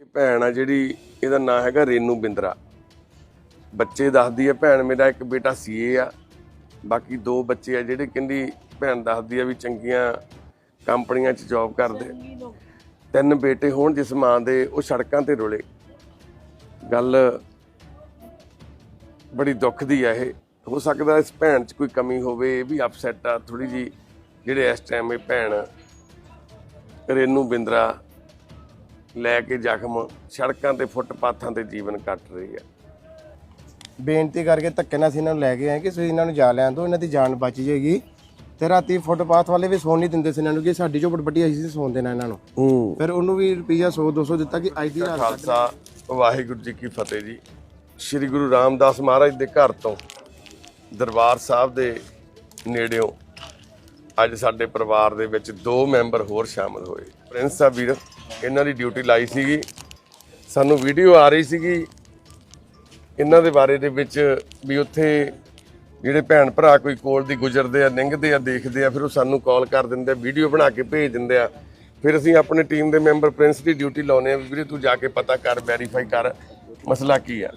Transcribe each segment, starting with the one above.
ਇਹ ਭੈਣ ਆ ਜਿਹੜੀ, ਇਹਦਾ ਨਾਂ ਹੈਗਾ ਰੇਨੂ ਬਿੰਦਰਾ। ਬੱਚੇ ਦੱਸਦੀ ਹੈ ਭੈਣ ਮੇਰਾ ਇੱਕ ਬੇਟਾ ਸੀਏ ਆ। ਬਾਕੀ ਦੋ ਬੱਚੇ ਆ ਜਿਹੜੇ ਕਹਿੰਦੀ ਭੈਣ ਦੱਸਦੀ ਆ ਵੀ ਚੰਗੀਆਂ ਕੰਪਨੀਆਂ 'ਚ ਜੌਬ ਕਰਦੇ। ਤਿੰਨ ਬੇਟੇ ਹੋਣ ਜਿਸ ਮਾਂ ਦੇ, ਉਹ ਸੜਕਾਂ ਤੇ ਰੁਲੇ। ਗੱਲ ਬੜੀ ਦੁੱਖ ਦੀ ਆ ਇਹ। ਹੋ ਸਕਦਾ ਇਸ ਭੈਣ 'ਚ ਕੋਈ ਕਮੀ ਹੋਵੇ, ਇਹ ਵੀ ਅਪਸੈਟ ਆ। ਥੋੜੀ ਜੀ ਜਿਹੜੇ ਇਸ ਟਾਈਮ ਇਹ ਭੈਣ ਰੇਨੂ ਬਿੰਦਰਾ ਲੈ ਕੇ ਜ਼ਖਮ ਸੜਕਾਂ ਤੇ ਫੁੱਟਪਾਥਾਂ ਤੇ ਜੀਵਨ ਕੱਟ ਰਹੀ ਹੈ। ਬੇਨਤੀ ਕਰਕੇ ਧੱਕੇ ਨਾਲ ਅਸੀਂ ਇਹਨਾਂ ਨੂੰ ਲੈ ਕੇ ਆਏ ਕਿ ਤੁਸੀਂ ਇਹਨਾਂ ਨੂੰ ਜਾ ਲੈਣ ਦਿਓ ਇਹਨਾਂ ਦੀ ਜਾਨ ਬਚ ਜਾਏਗੀ। ਤੇ ਰਾਤੀ ਫੁੱਟਪਾਥ ਵਾਲੇ ਵੀ ਸੌਣ ਨਹੀਂ ਦਿੰਦੇ ਸੀ ਇਹਨਾਂ ਨੂੰ ਕਿ ਸਾਡੀ ਝੋਪੜ ਪੱਟੀ ਅਸੀਂ ਸੌਣ ਦੇਣਾ ਇਹਨਾਂ ਨੂੰ। ਹੂੰ। ਫਿਰ ਉਹਨੂੰ ਵੀ ਰੁਪਈਆ 100 200 ਦਿੱਤਾ ਕਿ ਅੱਜ ਦੀ ਰਾਤ ਖਾਲਸਾ ਵਾਹਿਗੁਰੂ ਜੀ ਕੀ ਫਤਿਹ ਜੀ। ਸ੍ਰੀ ਗੁਰੂ ਰਾਮਦਾਸ ਮਹਾਰਾਜ ਦੇ ਘਰ ਤੋਂ ਦਰਬਾਰ ਸਾਹਿਬ ਦੇ ਨੇੜਿਓਂ ਅੱਜ ਸਾਡੇ ਪਰਿਵਾਰ ਦੇ ਵਿੱਚ ਦੋ ਮੈਂਬਰ ਹੋਰ ਸ਼ਾਮਲ ਹੋਏ। ਪ੍ਰਿੰਸ ਸਾਹਿਬ ਵੀਰ ਇਹਨਾਂ ਦੀ ਡਿਊਟੀ ਲਾਈ ਸੀਗੀ। ਸਾਨੂੰ ਵੀਡੀਓ ਆ ਰਹੀ ਸੀਗੀ। ਇਹਨਾਂ ਦੇ ਬਾਰੇ ਦੇ ਵਿੱਚ ਵੀ ਉੱਥੇ ਜਿਹੜੇ ਭੈਣ ਭਰਾ ਕੋਈ ਕੋਲ ਦੀ ਗੁਜ਼ਰਦੇ ਆ, ਲੰਘਦੇ ਆ, ਦੇਖਦੇ ਆ, ਫਿਰ ਉਹ ਸਾਨੂੰ ਕਾਲ ਕਰ ਦਿੰਦੇ ਆ ਵੀਡੀਓ ਬਣਾ ਕੇ ਭੇਜ ਦਿੰਦੇ ਆ। ਫਿਰ ਅਸੀਂ ਆਪਣੇ ਟੀਮ ਦੇ ਮੈਂਬਰ ਪ੍ਰਿੰਸ ਦੀ ਡਿਊਟੀ ਲਾਉਨੇ ਆ ਵੀ ਵੀਰੇ ਤੂੰ ਜਾ ਕੇ ਪਤਾ ਕਰ ਵੈਰੀਫਾਈ ਕਰ, ਮਸਲਾ ਕੀ ਆ।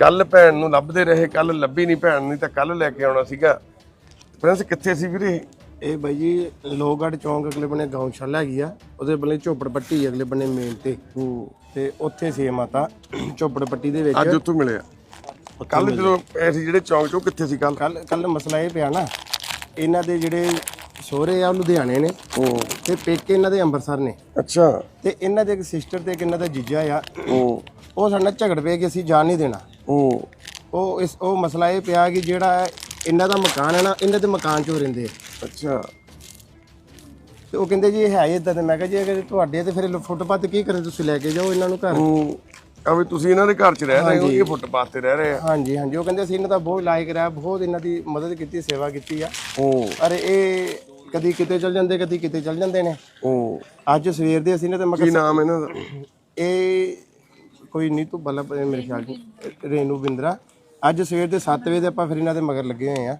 ਕੱਲ ਭੈਣ ਨੂੰ ਲੱਭਦੇ ਰਹੇ ਕੱਲ ਲੱਭੀ ਨਹੀਂ ਭੈਣ ਨਹੀਂ ਤਾਂ ਕੱਲ ਲੈ ਕੇ ਆਉਣਾ ਸੀਗਾ। ਪ੍ਰਿੰਸ ਕਿੱਥੇ ਸੀ ਵੀਰੇ? ਇਹ ਬਾਈ ਜੀ ਲੋਹਗੜ੍ਹ ਚੌਂਕ ਅਗਲੇ ਬੰਨੇ ਗਊਸ਼ਾਲਾ ਹੈਗੀ ਆ ਉਹਦੇ ਬੰਨੇ ਝੋਪੜ ਪੱਟੀ ਅਗਲੇ ਬੰਨੇ ਮੇਨ ਤੇ। ਤੇ ਉੱਥੇ ਸੀ ਮਾਤਾ ਝੋਪੜ ਪੱਟੀ ਦੇ ਵਿੱਚ ਅੱਜ ਉੱਥੋਂ ਮਿਲਿਆ ਕੱਲ ਜਦੋਂ ਅਸੀਂ ਜਿਹੜੇ ਚੌਂਕ ਚੋਂ ਕਿੱਥੇ ਸੀ ਕੱਲ ਕੱਲ ਕੱਲ ਮਸਲਾ ਇਹ ਪਿਆ ਨਾ ਇਹਨਾਂ ਦੇ ਜਿਹੜੇ ਸਹੁਰੇ ਆ ਉਹ ਲੁਧਿਆਣੇ ਨੇ। ਹੂੰ ਤੇ ਪੇਕੇ ਇਹਨਾਂ ਦੇ ਅੰਮ੍ਰਿਤਸਰ ਨੇ। ਅੱਛਾ। ਤੇ ਇਹਨਾਂ ਦੇ ਇੱਕ ਸਿਸਟਰ ਤੇ ਇੱਕ ਇਹਨਾਂ ਦਾ ਜੀਜਾ ਆ। ਹੂੰ ਉਹ ਸਾਡੇ ਨਾਲ ਝਗੜ ਪਏ ਕਿ ਅਸੀਂ ਜਾਣ ਨਹੀਂ ਦੇਣਾ। ਹੂੰ ਉਹ ਇਸ ਉਹ ਮਸਲਾ ਇਹ ਪਿਆ ਕਿ ਜਿਹੜਾ ਇਹਨਾਂ ਦਾ ਮਕਾਨ ਹੈ ਨਾ ਇਹਨਾਂ ਦੇ ਮਕਾਨ 'ਚ ਉਹ ਰਹਿੰਦੇ ਆ। ਅੱਛਾ। ਤੇ ਉਹ ਕਹਿੰਦੇ ਜੀ ਇਹ ਹੈ ਇਦਾਂ ਤੇ ਮੈਂ ਕਿਹਾ ਜੀ ਅਗਰ ਤੁਹਾਡੇ ਆ ਤੇ ਫਿਰ ਫੁੱਟਪਾਥ ਕੀ ਕਰੇ ਤੁਸੀਂ ਲੈ ਕੇ ਜਾਓ ਇਹਨਾਂ ਨੂੰ ਘਰ। ਹੂੰ। ਆ ਵੀ ਤੁਸੀਂ ਇਹਨਾਂ ਦੇ ਘਰ 'ਚ ਰਹਿ ਰਹੇ ਹੋ ਇਹ ਫੁੱਟਪਾਥ ਤੇ ਰਹਿ ਰਹੇ ਆ। ਹਾਂਜੀ ਹਾਂਜੀ। ਉਹ ਕਹਿੰਦੇ ਅਸੀਂ ਇਹਨਾਂ ਦਾ ਬਹੁਤ ਲਾਇਕ ਰਿਹਾ ਬਹੁਤ ਇਹਨਾਂ ਦੀ ਮਦਦ ਕੀਤੀ ਸੇਵਾ ਕੀਤੀ ਆ। ਹੂੰ। ਅਰੇ ਇਹ ਕਦੀ ਕਿਤੇ ਚਲ ਜਾਂਦੇ ਕਦੀ ਕਿਤੇ ਚਲ ਜਾਂਦੇ ਨੇ। ਹੂੰ। ਅੱਜ ਸਵੇਰ ਦੇ ਅਸੀਂ ਨਾ ਤੇ ਕੀ ਮਗਰ ਨਾਮ ਇਹਨਾਂ ਦਾ? ਇਹ ਕੋਈ ਨੀਤੂ ਬੱਲਾ ਮੇਰੇ ਖਿਆਲ ਚ ਰੇਨੂ ਬਿੰਦਰਾ ਅੱਜ ਸਵੇਰ ਦੇ 7 ਵਜੇ ਦੇ ਆਪਾਂ ਫਿਰ ਇਹਨਾਂ ਦੇ ਮਗਰ ਲੱਗੇ ਹੋਏ ਆ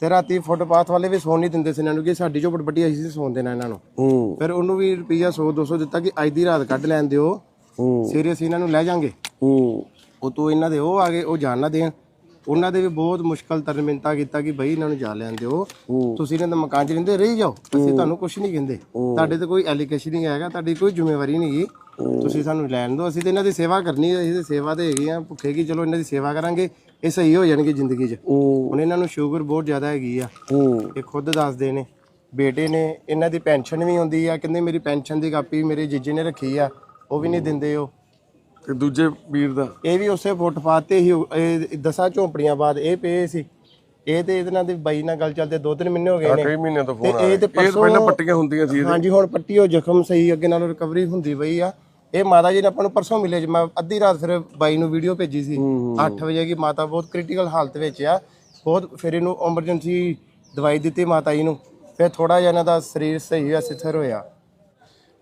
ਤੇ ਰਾਤੀ ਫੁੱਟਪਾਥ ਵਾਲੇ ਵੀ ਸੌਣ ਨਹੀਂ ਦਿੰਦੇ ਸੀ ਇਹਨਾਂ ਨੂੰ ਕਿ ਸਾਡੀ ਝੋਪੜ ਪੱਟੀ ਅਸੀਂ ਸੀ ਸੌਣ ਦੇਣਾ ਇਹਨਾਂ ਨੂੰ। ਹੂੰ। ਫਿਰ ਉਹਨੂੰ ਵੀ ਰੁਪਈਆ 100 200 ਦਿੱਤਾ ਕਿ ਅੱਜ ਦੀ ਰਾਤ ਕੱਢ ਲੈਣ ਦਿਓ। ਹੂੰ। ਸਵੇਰੇ ਅਸੀਂ ਇਹਨਾਂ ਨੂੰ ਲੈ ਜਾਾਂਗੇ। ਹੂੰ। ਉਹ ਤੋਂ ਇਹਨਾਂ ਦੇ ਉਹ ਆ ਗਏ ਉਹ ਜਾਣ ਨਾ ਦੇਣ। ਉਹਨਾਂ ਦੇ ਵੀ ਬਹੁਤ ਮੁਸ਼ਕਲ ਤਰਮਿੰਤਾ ਕੀਤਾ ਕਿ ਬਈ ਇਹਨਾਂ ਨੂੰ ਜਾ ਲੈਣ ਦਿਓ। ਤੁਸੀਂ ਇਹਨਾਂ ਦਾ ਮਕਾਨ 'ਚ ਰਹਿੰਦੇ ਰਹੀ ਜਾਓ। ਅਸੀਂ ਤੁਹਾਨੂੰ ਕੁਝ ਨਹੀਂ ਕਹਿੰਦੇ। ਤੁਹਾਡੇ ਤੇ ਕੋਈ ਐਲੀਗੇਸ਼ਨ ਨਹੀਂ ਹੈਗਾ ਤੁਹਾਡੀ ਕੋਈ ਜ਼ਿੰਮੇਵਾਰੀ ਨਹੀਂ ਗੀ। ਤੁਸੀਂ ਸਾਨੂੰ ਲੈਣ ਦਿਓ। ਅਸੀਂ ਤੇ ਇਹਨਾਂ ਦੀ ਸੇਵਾ ਕਰਨੀ ਹੈ ਅਸੀਂ ਤੇ ਸੇਵਾ ਤੇ ਹੈਗੇ ਆ ਭੁੱਖੇ ਕੀ ਚਲੋ ਇਹਨਾਂ ਦੀ ਸੇਵਾ ਕਰਾਂਗੇ। ਇਹ ਸਹੀ ਹੋ ਜਾਣਗੇ ਜ਼ਿੰਦਗੀ 'ਚ। ਹੁਣ ਇਹਨਾਂ ਨੂੰ ਸ਼ੂਗਰ ਬਹੁਤ ਜ਼ਿਆਦਾ ਹੈਗੀ ਆ। ਇਹ ਖੁਦ ਦੱਸਦੇ ਨੇ। ਬੇਟੇ ਨੇ ਇਹਨਾਂ ਦੀ ਪੈਨਸ਼ਨ ਵੀ ਹੁੰਦੀ ਆ। ਕਹਿੰਦੇ ਮੇਰੀ ਪੈਨਸ਼ਨ ਦੀ ਕਾਪੀ ਮੇਰੇ ਜੀਜੇ ਨੇ ਰੱਖੀ ਆ। ਉਹ ਵੀ ਨਹੀਂ ਦਿੰਦੇ ਉਹ। ਤੇ ਦੂਜੇ ਵੀਰ ਦਾ? ਇਹ ਵੀ ਉਸੇ ਫੁੱਟਪਾਥ ਤੇ ਹੀ ਇਹ ਦਸਾਂ ਝੋਂਪੜੀਆਂ ਬਾਅਦ ਇਹ ਪਏ ਸੀ। ਇਹ ਤੇ ਇਹਦੇ ਨਾਲ ਦੀ ਬਾਈ ਨਾਲ ਗੱਲ ਚੱਲਦੇ ਦੋ ਤਿੰਨ ਮਹੀਨੇ ਹੋ ਗਏ ਨੇ। ਕਈ ਤੋਂ ਫੋਨ ਆ ਇਹ ਤੇ ਪਹਿਲਾਂ ਪੱਟੀਆਂ ਹੁੰਦੀਆਂ ਸੀ ਹਾਂਜੀ ਹੁਣ ਪੱਟੀ ਉਹ ਜ਼ਖਮ ਸਹੀ ਅੱਗੇ ਨਾਲੋਂ ਰਿਕਵਰੀ ਹੁੰਦੀ ਪਈ ਆ। ਇਹ ਮਾਤਾ ਜੀ ਨੇ ਆਪਾਂ ਨੂੰ ਪਰਸੋਂ ਮਿਲੇ ਜੀ। ਮੈਂ ਅੱਧੀ ਰਾਤ ਫਿਰ ਬਾਈ ਨੂੰ ਵੀਡੀਓ ਭੇਜੀ ਸੀ। 8 ਵਜੇ ਕੀ ਮਾਤਾ ਬਹੁਤ ਕ੍ਰਿਟੀਕਲ ਹਾਲਤ ਵਿੱਚ ਆ। ਬਹੁਤ ਫਿਰ ਇਹਨੂੰ ਐਮਰਜੈਂਸੀ ਦਵਾਈ ਦਿੱਤੀ ਮਾਤਾ ਜੀ ਨੂੰ। ਫਿਰ ਥੋੜਾ ਜਿਹਾ ਇਹਨਾਂ ਦਾ ਸਰੀਰ ਸਹੀ ਹੋਇਆ ਸਿਥਰ ਹੋਇਆ।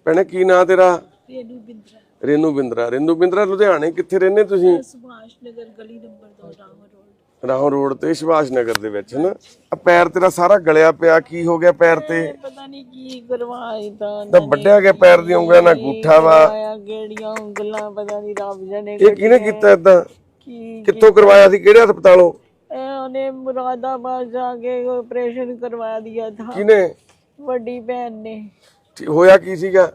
ਭੈਣੇ ਕੀ ਨਾਂ ਤੇਰਾ? ਰੇਨੂ ਬਿੰਦਰਾ। ਰੇਨੂ ਬਿੰਦਰਾ। ਰੇਨੂ ਬਿੰਦਰਾ ਲੁਧਿਆਣੇ ਕਿੱਥੇ ਰਹਿੰਦੇ ਤੁਸੀਂ? ਸੁਭਾਸ਼ ਨਗਰ ਗਲੀ number 2 Ram road. Rahon road ਤੇ ਸੁਭਾਸ਼ ਨਗਰ ਦੇ ਵਿੱਚ ਹਨਾ? ਆ ਪੈਰ ਤੇਰਾ ਸਾਰਾ ਗਲਿਆ ਪਿਆ ਕੀ ਹੋ ਗਿਆ ਪੈਰ ਤੇ? ਪਤਾ ਨਹੀਂ ਕੀ ਕਰਵਾਈ ਤਾਂ ਤਾਂ ਵੱਡਿਆ ਗਿਆ ਪੈਰ ਦੀ ਉਂਗਲਾਂ ਨਾਲ ਗੂਠਾ ਵਾ। ਆਇਆ ਗੇੜੀਆਂ ਉਂਗਲਾਂ ਪਤਾ ਨਹੀਂ ਰੱਬ ਜਾਣੇ ਇਹ ਕਿਹਨੇ ਕੀਤਾ ਇਦਾਂ ਕੀ ਕਿੱਥੋਂ ਕਰਵਾਇਆ ਸੀ? ਕਿਹੜੇ ਹਸਪਤਾਲੋਂ? ਇਹ ਉਹਨੇ ਮੁਰਾਦਾਬਾਦ ਜਾ ਕੇ ਆਪਰੇਸ਼ਨ ਕਰਵਾ ਦਿया था ਕਿਹਨੇ? ਵੱਡੀ ਭੈਣ ਨੇ। ਠੀਕ- ਹੋਇਆ ਕੀ ਸੀਗਾ?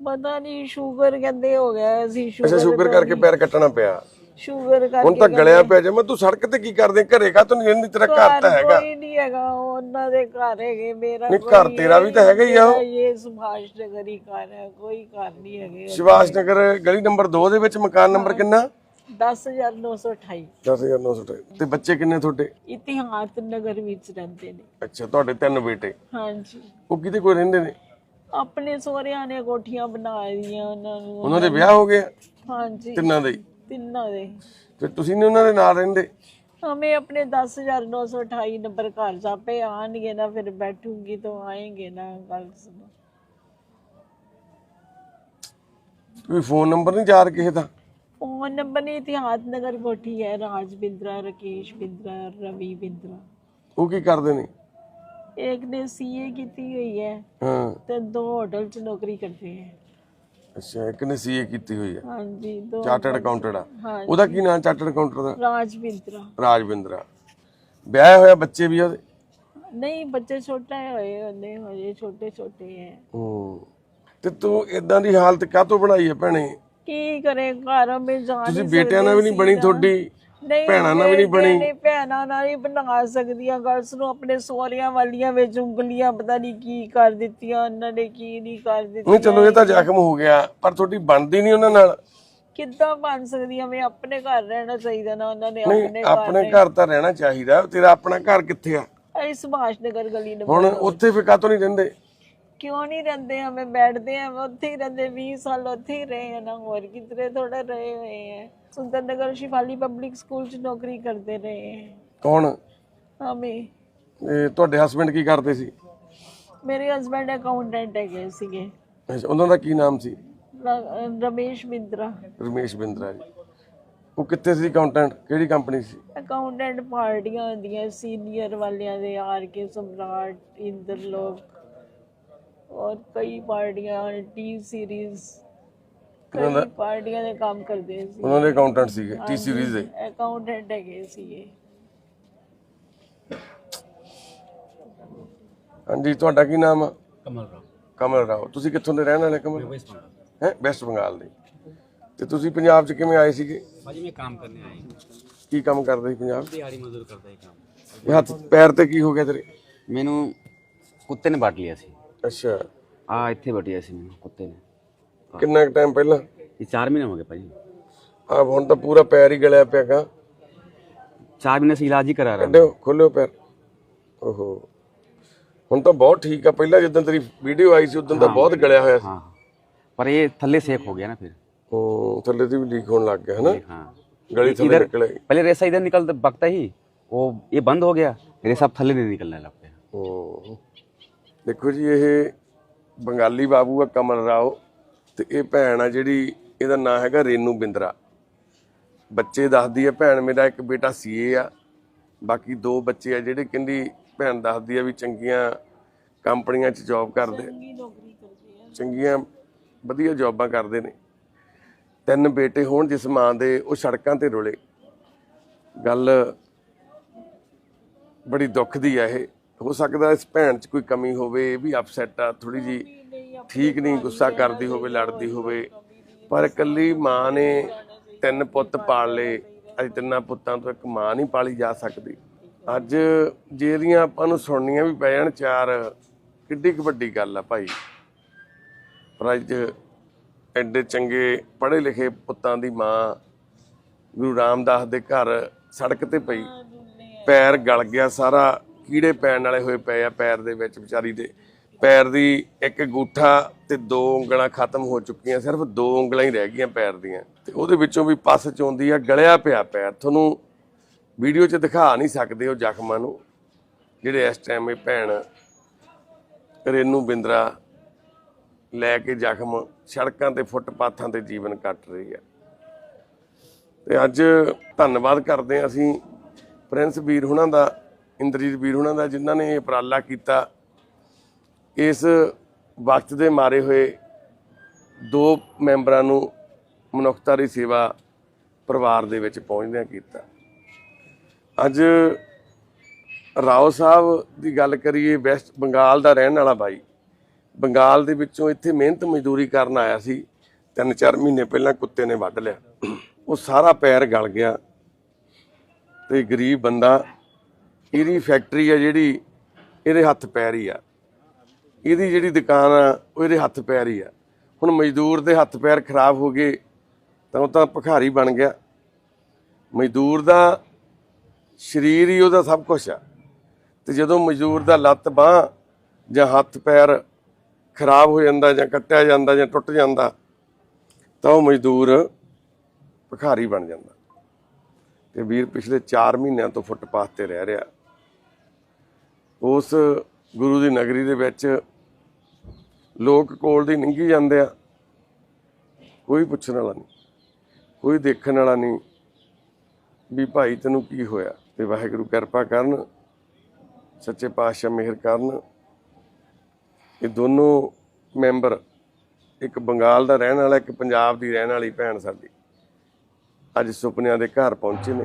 ਪਤਾ ਨਹੀਂ ਸ਼ੂਗਰ ਕਹਿੰਦੇ ਹੋ ਗਿਆ ਸੀ ਅੱਛਾ ਸ਼ੂਗਰ ਸ਼ੂਗਰ ਕਰਕੇ ਪੈਰ ਕੱਟਣਾ ਪਿਆ। ਸ਼ੂਗਰ ਹੁਣ ਕਰਕੇ ਤਾਂ ਗਲਿਆ ਪਿਆ ਜੇ ਮੈਂ ਤੂੰ ਸੜਕ ਤੇ ਕੀ ਕਰਦੇ? ਘਰੇ ਕਾ ਤੂੰ ਨਹੀਂ? ਤੇਰਾ ਘਰ ਤਾਂ ਹੈਗਾ। ਕੋਈ ਨਹੀਂ ਹੈਗਾ ਉਹਨਾਂ ਦੇ ਘਰ ਹੈਗੇ ਮੇਰਾ ਨਹੀਂ ਘਰ ਤੇਰਾ ਵੀ ਤਾਂ ਹੈਗਾ ਹੀ ਆ ਉਹ। ਇਹ ਸੁਭਾਸ਼ ਨਗਰ ਹੀ ਘਰ ਹੈ ਕੋਈ ਘਰ ਨਹੀਂ ਹੈਗੇ ਸੁਭਾਸ਼ ਨਗਰ ਗਲੀ ਨੰਬਰ 2 ਦੇ ਵਿੱਚ ਮਕਾਨ ਨੰਬਰ ਕਿੰਨਾ? 10928 10900 ਤੇ ਬੱਚੇ ਕਿੰਨੇ ਤੁਹਾਡੇ? ਇਤਿਹਾਸ ਨਗਰ ਵਿੱਚ ਰਹਿੰਦੇ ਨੇ। ਅੱਛਾ ਤੁਹਾਡੇ ਤਿੰਨ ਬੇਟੇ। ਹਾਂਜੀ। ਉਹ ਕਿਤੇ ਕੋਈ ਰਹਿੰਦੇ ਨੇ? ਆਪਣੇ ਸਹੁਰਿਆਂ ਨੇ ਕੋਠੀਆਂ ਬਣਾ ਦੀਆਂ ਉਹਨਾਂ ਨੂੰ। ਉਹਨਾਂ ਦੇ ਵਿਆਹ ਹੋ ਗਿਆ ਹਾਂਜੀ। ਤਿੰਨਾਂ ਦੇ। ਤਿੰਨਾਂ ਦੇ। ਫਿਰ ਤੁਸੀਂ ਨਹੀਂ ਉਹਨਾਂ ਦੇ ਨਾਲ ਰਹਿੰਦੇ? ਹਮੇ ਆਪਣੇ 10928 ਨੰਬਰ ਘਰ ਜਾਪੇ ਆਣਗੇ ਨਾ ਫਿਰ ਬੈਠੂਗੀ ਤਾਂ ਆਏਗੇ ਨਾ ਗੱਲ ਸੁਣੋ। ਕੋਈ ਫੋਨ ਨੰਬਰ ਨਹੀਂ ਯਾਦ ਕਿਸੇ ਦਾ? ਫੋਨ ਨੰਬਰ ਨੇ ਇਤਿਹਾਸ ਨਗਰ ਕੋਠੀ ਹੈ ਰਾਜ ਬਿੰਦਰਾ ਰਕੇਸ਼ ਬਿੰਦਰਾ ਰਵੀ ਬਿੰਦਰਾ। ਉਹ ਕੀ ਕਰਦੇ ਨੇ? ਇੱਕ ਨੇ ਸੀਏ ਕੀਤੀ ਹੋਈ ਹੈ ਹਾਂ। ਤੇ ਦੋ ਹੋਟਲ 'ਚ ਨੌਕਰੀ ਕਰਦੇ ਹੈ। ਅੱਛਾ ਇੱਕ ਨੇ ਸੀਏ ਕੀਤੀ ਹੋਈ ਹੈ ਹਾਂਜੀ ਦੋ ਚਾਰਟਰਡ ਅਕਾਊਂਟੈਂਟ ਆ। ਹਾਂਜੀ। ਉਹਦਾ ਕੀ ਨਾਮ ਚਾਰਟਰਡ ਅਕਾਊਂਟਰ ਦਾ? ਰਾਜ ਬਿੰਦਰਾ ਰਾਜਵਿੰਦਰਾ। ਵਿਆਹ ਹੋਇਆ ਬੱਚੇ ਵੀ ਆ ਉਹਦੇ? ਨਹੀਂ ਬੱਚੇ ਛੋਟੇ ਹੋਏ ਉਹਨੇ ਹਜੇ ਛੋਟੇ ਛੋਟੇ ਹੈ। ਹੂੰ ਤੇ ਤੂੰ ਇਦਾਂ ਦੀ ਹਾਲਤ ਕਾਹਤੋਂ ਬਣਾਈ ਹੈ ਭੈਣੇ? ਕੀ ਕਰੇ ਘਰ ਮੇ ਜਾਣ ਤੁਸੀਂ ਬੇਟਿਆਂ ਨਾਲ ਵੀ ਨਹੀਂ ਬਣੀ ਤੁਹਾਡੀ? ਨਹੀਂ ਭੈਣਾਂ ਨਾਲ ਵੀ ਨਹੀਂ ਬਣੀ। ਨਹੀਂ ਭੈਣਾਂ ਨਾਲ ਹੀ ਬਣਾ ਸਕਦੀਆਂ। ਗਰਲਸ ਨੂੰ ਆਪਣੇ ਸਹੁਰਿਆਂ ਵਾਲੀਆਂ ਵਿੱਚ ਉਂਗਲੀਆਂ ਪਤਾ ਨਹੀਂ ਕੀ ਕਰ ਦਿੱਤੀਆਂ ਉਹਨਾਂ ਨੇ ਕੀ ਨਹੀਂ ਕਰ ਨਹੀਂ ਦਿੱਤੀਆਂ ਚਲੋ ਇਹ ਤਾਂ ਜ਼ਖਮ ਹੋ ਗਿਆ ਪਰ ਤੁਹਾਡੀ ਬਣਦੀ ਨਹੀਂ ਉਹਨਾਂ ਨਾਲ। ਕਿੱਦਾਂ ਬਣ ਸਕਦੀਆਂ ਮੈਂ ਆਪਣੇ ਘਰ ਰਹਿਣਾ ਚਾਹੀਦਾ ਨਾ ਉਹਨਾਂ ਨੇ ਨਹੀਂ ਆਪਣੇ ਆਪਣੇ ਘਰ ਤਾਂ ਰਹਿਣਾ ਚਾਹੀਦਾ ਤੇਰਾ ਆਪਣਾ ਘਰ ਕਿੱਥੇ ਆ? ਘਰ ਸੁਭਾਸ਼ ਨਗਰ ਗਲੀ ਨੰਬਰ ਹੁਣ ਉੱਥੇ ਫਿਰ ਕਾਹਤੋਂ ਨਹੀਂ ਰਹਿੰਦੇ? ਕਿਉਂ ਨਹੀਂ ਰਹਿੰਦੇ? ਹਮੇ ਬੈਠਦੇ ਆ ਉੱਥੇ ਹੀ ਰਹਿੰਦੇ 20 ਸਾਲ ਉੱਥੇ ਹੀ ਰਹੇ ਹਨ ਹੋਰ ਕਿਧਰੇ ਥੋੜਾ ਰਹੇ ਹੋਏ ਹੈ ਸੁੰਦਰ ਨਗਰ ਸ਼ਿਫਾਲੀ ਪਬਲਿਕ ਸਕੂਲ ਚ ਨੌਕਰੀ ਕਰਦੇ ਰਹੇ ਕੌਣ? ਹਮੇ ਇਹ ਤੁਹਾਡੇ ਹਸਬੰਡ ਕੀ ਕਰਦੇ ਸੀ? ਮੇਰੇ ਹਸਬੰਡ ਅਕਾਊਂਟੈਂਟ ਹੈਗੇ ਸੀਗੇ। ਅੱਛਾ, ਉਹਨਾਂ ਦਾ ਕੀ ਨਾਮ ਸੀ? ਰ- ਰਮੇਸ਼ ਮਿੰਦਰਾ ਰਮੇਸ਼ ਬਿੰਦਰਾ ਜੀ। ਉਹ ਕਿੱਥੇ ਸੀ ਅਕਾਊਂਟੈਂਟ ਕਿਹੜੀ ਕੰਪਨੀ ਸੀ? ਅਕਾਊਂਟੈਂਟ ਪਾਰਟੀਆਂ ਹੁੰਦੀਆਂ ਸੀਨੀਅਰ ਵਾਲਿਆਂ ਦੇ ਆਰ ਕੇ ਸਮਰਾਟ ਇੰਦਰਲੋਕ। ਔਰ ਕਈ ਪਾਰਟੀਆਂ ਟੀ ਸੀਰੀਜ਼ ਉਹਨਾਂ ਦਾ ਪਾਰਟੀਆਂ ਦੇ ਕੰਮ ਕਰਦੇ ਸੀ। ਉਹਨਾਂ ਦੇ ਅਕਾਊਂਟੈਂਟ ਸੀਗੇ ਟੀ ਸੀਰੀਜ਼ ਦੇ। ਅਕਾਊਂਟੈਂਟ ਹੈਗੇ ਸੀਗੇ। ਹਾਂਜੀ ਤੁਹਾਡਾ ਕੀ ਨਾਮ ਆ? ਕਮਲ ਰਾਓ। ਕਮਲ ਰਾਓ। ਤੁਸੀਂ ਕਿੱਥੋਂ ਦੇ ਰਹਿਣ ਵਾਲੇ ਕਮਲ? ਹੈ ਵੈਸਟ ਬੰਗਾਲ ਦੇ। ਤੇ ਤੁਸੀਂ ਪੰਜਾਬ 'ਚ ਕਿਵੇਂ ਆਏ ਸੀਗੇ? ਭਾਜੀ ਮੈਂ ਕੰਮ ਕਰਨੇ ਆਇਆ ਹਾਂ। ਕੀ ਕੰਮ ਕਰਦੇ ਸੀ ਪੰਜਾਬ ਦਿਹਾੜੀ ਮਜ਼ਦੂਰ ਕਰਦਾ ਹੀ ਕੰਮ। ਇਹ ਹੱਥ ਪੈਰ ਤੇ ਕੀ ਹੋ ਗਿਆ ਤੇਰੇ? ਮੈਨੂੰ ਕੁੱਤੇ ਨੇ ਵੱਟ ਲਿਆ ਸੀ। ਅੱਛਾ। ਆ ਇੱਥੇ ਵੱਟਿਆ ਸੀ ਮੈਨੂੰ ਕੁੱਤੇ ਨੇ। ਕਿੰਨਾ ਟਾਈਮ ਪਹਿਲਾਂ? ਇਹ 4 ਮਹੀਨੇ ਹੋ ਗਏ ਭਾਜੀ। ਆ ਹੁਣ ਤਾਂ ਪੂਰਾ ਪੈਰ ਹੀ ਗਲਿਆ ਪਿਆਗਾ 4 ਮਹੀਨੇ ਸੇ ਇਲਾਜ ਹੀ ਕਰਾ ਰਹਾ ਕੱਢਿਓ ਖੋਲਿਓ ਪੈਰ। ਓਹੋ। ਹੁਣ ਤਾਂ ਬਹੁਤ ਠੀਕ ਆ। ਪਹਿਲਾਂ ਜਦੋਂ ਤੇਰੀ ਵੀਡੀਓ ਆਈ ਸੀ ਉਦੋਂ ਤਾਂ ਬਹੁਤ ਗਲਿਆ ਹੋਇਆ ਸੀ। ਪਰ ਇਹ ਥੱਲੇ ਸੇਕ ਹੋ ਗਿਆ ਨਾ ਫਿਰ। ਉਹ ਥੱਲੇ ਦੀ ਵੀ ਲੀਕ ਹੋਣ ਲੱਗ ਗਿਆ ਹਨਾ? ਹਾਂ। ਗਲੀ ਥੱਲੇ ਨਿਕਲੇ ਪਹਿਲੇ ਰੇਸਾ ਇਧਰ ਨਿਕਲਦਾ ਬਕਤਾ ਹੀ। ਉਹ ਇਹ ਬੰਦ ਹੋ ਗਿਆ। ਰੇਸਾ ਥੱਲੇ ਨਹੀਂ ਨਿਕਲਣ ਲੱਗ ਪਿਆ। ਓ ਦੇਖੋ ਜੀ ਇਹ ਬੰਗਾਲੀ ਬਾਬੂ ਆ ਕਮਲ ਰਾਓ। ਤੇ ਇਹ ਭੈਣ ਆ ਜਿਹੜੀ ਇਹਦਾ ਨਾਂ ਹੈਗਾ ਰੇਨੂ ਬਿੰਦਰਾ। ਬੱਚੇ ਦੱਸਦੀ ਆ ਭੈਣ ਮੇਰਾ ਇੱਕ ਬੇਟਾ ਸੀਏ ਆ। ਬਾਕੀ ਦੋ ਬੱਚੇ ਆ ਜਿਹੜੇ ਕਹਿੰਦੀ ਭੈਣ ਦੱਸਦੀ ਆ ਵੀ ਚੰਗੀਆਂ ਕੰਪਨੀਆਂ 'ਚ ਜੌਬ ਕਰਦੇ। ਚੰਗੀਆਂ ਵਧੀਆ ਜੌਬਾਂ ਕਰਦੇ ਨੇ। ਤਿੰਨ ਬੇਟੇ ਹੋਣ ਜਿਸ ਮਾਂ ਦੇ ਉਹ ਸੜਕਾਂ ਤੇ ਰੁਲੇ। ਗੱਲ ਬੜੀ ਦੁੱਖ ਦੀ ਆ ਇਹ। ਹੋ ਸਕਦਾ ਇਸ ਭੈਣ 'ਚ ਕੋਈ ਕਮੀ ਹੋਵੇ ਇਹ ਵੀ ਅਪਸੈਟ ਆ ਥੋੜੀ ਜੀ ਠੀਕ ਨਹੀਂ, ਗੁੱਸਾ ਕਰਦੀ ਹੋਵੇ, ਲੜਦੀ ਹੋਵੇ। ਪਰ ਇਕੱਲੀ ਮਾਂ ਨੇ ਤਿੰਨ ਪੁੱਤ ਪਾਲ ਲਏ। ਅੱਜ ਤਿੰਨਾਂ ਪੁੱਤਾਂ ਤੋਂ ਇੱਕ ਮਾਂ ਨਹੀਂ ਪਾਲੀ ਜਾ ਸਕਦੀ। ਅੱਜ ਜਿਹੜੀਆਂ ਆਪਾਂ ਨੂੰ ਸੁਣਨੀਆਂ ਵੀ ਪੈ ਜਾਣ ਚਾਰ, ਕਿੱਡੀ ਕੁ ਵੱਡੀ ਗੱਲ ਆ ਭਾਈ। ਪਰ ਅੱਜ ਐਡੇ ਚੰਗੇ ਪੜ੍ਹੇ ਲਿਖੇ ਪੁੱਤਾਂ ਦੀ ਮਾਂ ਗੁਰੂ ਰਾਮਦਾਸ ਦੇ ਘਰ ਸੜਕ ਤੇ ਪਈ। ਪੈਰ ਗਲ ਗਿਆ, ਸਾਰਾ ਕੀੜੇ ਪੈਣ ਵਾਲੇ ਹੋਏ ਪਏ ਆ ਪੈਰ ਦੇ ਵਿੱਚ ਵਿਚਾਰੀ ਦੇ। ਪੈਰ ਦੀ ਇੱਕ ਅੰਗੂਠਾ ਤੇ ਦੋ ਉਂਗਲਾਂ ਖਤਮ ਹੋ ਚੁੱਕੀਆਂ, ਸਿਰਫ ਦੋ ਉਂਗਲਾਂ ਹੀ ਰਹਿ ਗਈਆਂ ਪੈਰ ਦੀਆਂ। ਤੇ ਉਹਦੇ ਵਿੱਚੋਂ ਵੀ ਪਸ ਚੋਂਦੀ ਆ, ਗਲਿਆ ਪਿਆ ਪੈਰ। ਤੁਹਾਨੂੰ ਵੀਡੀਓ 'ਚ ਦਿਖਾ ਨਹੀਂ ਸਕਦੇ ਉਹ ਜ਼ਖਮਾਂ ਨੂੰ, ਜਿਹੜੇ ਇਸ ਟਾਈਮ ਇਹ ਭੈਣ ਰੇਨੂ ਬਿੰਦਰਾ ਲੈ ਕੇ ਜ਼ਖਮ ਸੜਕਾਂ ਤੇ ਫੁੱਟਪਾਥਾਂ ਤੇ ਜੀਵਨ ਕੱਟ ਰਹੀ ਹੈ ਤੇ ਅੱਜ ਧੰਨਵਾਦ ਕਰਦੇ ਹਾਂ ਅਸੀਂ ਪ੍ਰਿੰਸ ਵੀਰ ਹੁਣਾਂ ਦਾ, ਇੰਦਰਜੀਤ ਵੀਰ ਹੁਣਾਂ ਦਾ, ਜਿਨ੍ਹਾਂ ਨੇ ਇਹ ਉਪਰਾਲਾ ਕੀਤਾ। ਇਸ ਵਕਤ ਦੇ ਮਾਰੇ ਹੋਏ ਦੋ ਮੈਂਬਰਾਂ ਨੂੰ ਮਨੁੱਖਤਾ ਦੀ ਸੇਵਾ ਪਰਿਵਾਰ ਦੇ ਵਿੱਚ ਪਹੁੰਚਦਿਆਂ ਕੀਤਾ। ਅੱਜ ਰਾਓ ਸਾਹਿਬ ਦੀ ਗੱਲ ਕਰੀਏ, ਵੈਸਟ ਬੰਗਾਲ ਦਾ ਰਹਿਣ ਵਾਲਾ ਬਾਈ। ਬੰਗਾਲ ਦੇ ਵਿੱਚੋਂ ਇੱਥੇ ਮਿਹਨਤ ਮਜ਼ਦੂਰੀ ਕਰਨ ਆਇਆ ਸੀ। ਤਿੰਨ ਚਾਰ ਮਹੀਨੇ ਪਹਿਲਾਂ ਕੁੱਤੇ ਨੇ ਵੱਢ ਲਿਆ। ਉਹ ਸਾਰਾ ਪੈਰ ਗਲ ਗਿਆ। ਤੇ ਗਰੀਬ ਬੰਦਾ, ਇਹਦੀ ਫੈਕਟਰੀ ਆ ਜਿਹੜੀ, ਇਹਦੇ ਹੱਥ ਪੈਰ ਹੀ ਆ। ਇਹਦੀ ਜਿਹੜੀ ਦੁਕਾਨ ਆ, ਉਹ ਇਹਦੇ ਹੱਥ ਪੈਰ ਹੀ ਆ। ਹੁਣ ਮਜ਼ਦੂਰ ਦੇ ਹੱਥ ਪੈਰ ਖਰਾਬ ਹੋ ਗਏ, ਤਾਂ ਉਹ ਤਾਂ ਭਿਖਾਰੀ ਬਣ ਗਿਆ। ਮਜ਼ਦੂਰ ਦਾ ਸਰੀਰ ਹੀ ਉਹਦਾ ਸਭ ਕੁਝ ਆ। ਤੇ ਜਦੋਂ ਮਜ਼ਦੂਰ ਦਾ ਲੱਤ ਬਾਹ ਜਾਂ ਹੱਥ ਪੈਰ ਖਰਾਬ ਹੋ ਜਾਂਦਾ ਜਾਂ ਕੱਟਿਆ ਜਾਂਦਾ ਜਾਂ ਟੁੱਟ ਜਾਂਦਾ, ਤਾਂ ਉਹ ਮਜ਼ਦੂਰ ਭਿਖਾਰੀ ਬਣ ਜਾਂਦਾ। ਤੇ ਵੀਰ ਪਿਛਲੇ 4 ਮਹੀਨਿਆਂ ਤੋਂ ਫੁੱਟਪਾਥ ਤੇ ਰਹਿ ਰਿਹਾ। ਉਸ ਗੁਰੂ ਦੀ ਨਗਰੀ ਦੇ ਵਿੱਚ ਲੋਕ ਕੋਲ ਦੀ ਲੰਘੀ ਜਾਂਦੇ ਆ। ਕੋਈ ਪੁੱਛਣ ਵਾਲਾ ਨਹੀਂ। ਕੋਈ ਦੇਖਣ ਵਾਲਾ ਨਹੀਂ ਵੀ ਭਾਈ ਤੈਨੂੰ ਕੀ ਹੋਇਆ? ਤੇ ਵਾਹਿਗੁਰੂ ਕਿਰਪਾ ਕਰਨ, ਸੱਚੇ ਪਾਤਸ਼ਾਹ ਮਿਹਰ ਕਰਨ। ਇਹ ਦੋਨੋਂ ਮੈਂਬਰ, ਇੱਕ ਬੰਗਾਲ ਦਾ ਰਹਿਣ ਵਾਲਾ, ਇੱਕ ਪੰਜਾਬ ਦੀ ਰਹਿਣ ਵਾਲੀ ਭੈਣ ਸਾਡੀ। ਅੱਜ ਸੁਪਨਿਆਂ ਦੇ ਘਰ ਪਹੁੰਚੇ ਨੇ।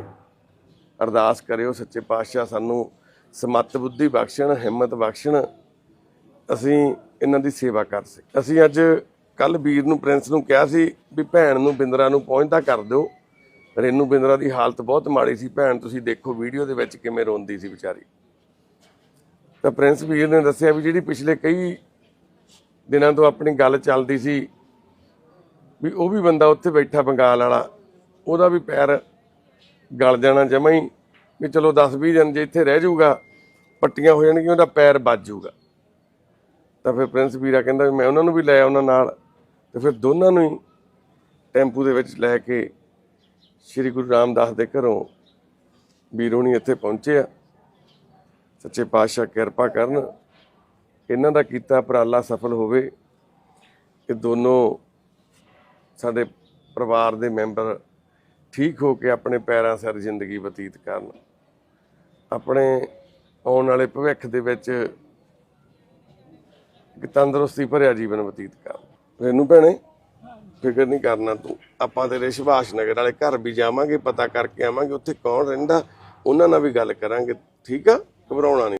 ਅਰਦਾਸ ਕਰਿਓ ਸੱਚੇ ਪਾਤਸ਼ਾਹ ਸਾਨੂੰ ਸਮੱਤ ਬੁੱਧੀ ਬਖਸ਼ਣ, ਹਿੰਮਤ ਬਖਸ਼ਣ। ਅਸੀਂ ਇਹਨਾਂ ਦੀ ਸੇਵਾ ਕਰ ਸਕ ਅਸੀਂ ਅੱਜ ਕੱਲ ਵੀਰ ਨੂੰ, ਪ੍ਰਿੰਸ ਨੂੰ ਕਿਹਾ ਸੀ ਵੀ ਭੈਣ ਨੂੰ, ਬਿੰਦਰਾ ਨੂੰ ਪਹੁੰਚਦਾ ਕਰ ਦਿਓ। ਰੇਨੂ ਬਿੰਦਰਾ ਦੀ ਹਾਲਤ ਬਹੁਤ ਮਾੜੀ ਸੀ। ਭੈਣ, ਤੁਸੀਂ ਦੇਖੋ ਵੀਡੀਓ ਦੇ ਵਿੱਚ ਕਿਵੇਂ ਰੋਂਦੀ ਸੀ ਵਿਚਾਰੀ। ਤਾਂ ਪ੍ਰਿੰਸ ਵੀਰ ਨੇ ਦੱਸਿਆ ਵੀ ਜਿਹੜੀ ਪਿਛਲੇ ਕਈ ਦਿਨਾਂ ਤੋਂ ਆਪਣੀ ਗੱਲ ਚੱਲਦੀ ਸੀ ਵੀ ਉਹ ਵੀ ਬੰਦਾ ਉੱਥੇ ਬੈਠਾ ਬੰਗਾਲ ਵਾਲਾ, ਉਹਦਾ ਵੀ ਪੈਰ ਗਲ ਜਾਣਾ ਜਮਾਂ ਹੀ ਵੀ ਚਲੋ 10 20 ਦਿਨ ਜੇ ਇੱਥੇ ਰਹਿ ਜਾਊਗਾ, ਪੱਟੀਆਂ ਹੋ ਜਾਣਗੀਆਂ, ਉਹਦਾ ਪੈਰ ਵੱਜ ਜਾਊਗਾ। ਤਾਂ ਫਿਰ ਪ੍ਰਿੰਸ ਵੀਰਾ ਕਹਿੰਦਾ ਵੀ ਮੈਂ ਉਹਨਾਂ ਨੂੰ ਵੀ ਲੈ ਆਉਣਾ ਨਾਲ ਤੇ ਫਿਰ ਦੋਨਾਂ ਨੂੰ ਹੀ ਟੈਂਪੂ ਦੇ ਵਿੱਚ ਲੈ ਕੇ ਸ੍ਰੀ ਗੁਰੂ ਰਾਮਦਾਸ ਦੇ ਘਰੋਂ ਵੀਰੋਣੀ ਇੱਥੇ ਪਹੁੰਚੇ ਆ। ਸੱਚੇ ਪਾਤਸ਼ਾਹ ਕਿਰਪਾ ਕਰਨ ਇਹਨਾਂ ਦਾ ਕੀਤਾ ਉਪਰਾਲਾ ਸਫਲ ਹੋਵੇ ਇਹ ਦੋਨੋਂ ਸਾਡੇ ਪਰਿਵਾਰ ਦੇ ਮੈਂਬਰ ਠੀਕ ਹੋ ਕੇ ਆਪਣੇ ਪੈਰਾਂ ਸਿਰ ਜ਼ਿੰਦਗੀ ਬਤੀਤ ਕਰਨ। ਆਪਣੇ ਆਉਣ ਵਾਲੇ ਭਵਿੱਖ ਦੇ ਵਿੱਚ ਇੱਕ ਤੰਦਰੁਸਤੀ ਭਰਿਆ ਜੀਵਨ ਬਤੀਤ ਕਰ। ਰੇਨੂ ਭੈਣੇ, ਫਿਕਰ ਨਹੀਂ ਕਰਨਾ ਤੂੰ। ਆਪਾਂ ਤੇਰੇ ਸੁਭਾਸ਼ ਨਗਰ ਵਾਲੇ ਘਰ ਵੀ ਜਾਵਾਂਗੇ, ਪਤਾ ਕਰਕੇ ਆਵਾਂਗੇ, ਉੱਥੇ ਕੌਣ ਰਹਿੰਦਾ, ਉਹਨਾਂ ਨਾਲ ਵੀ ਗੱਲ ਕਰਾਂਗੇ। ਠੀਕ ਆ? ਘਬਰਾਉਣਾ ਨਹੀਂ।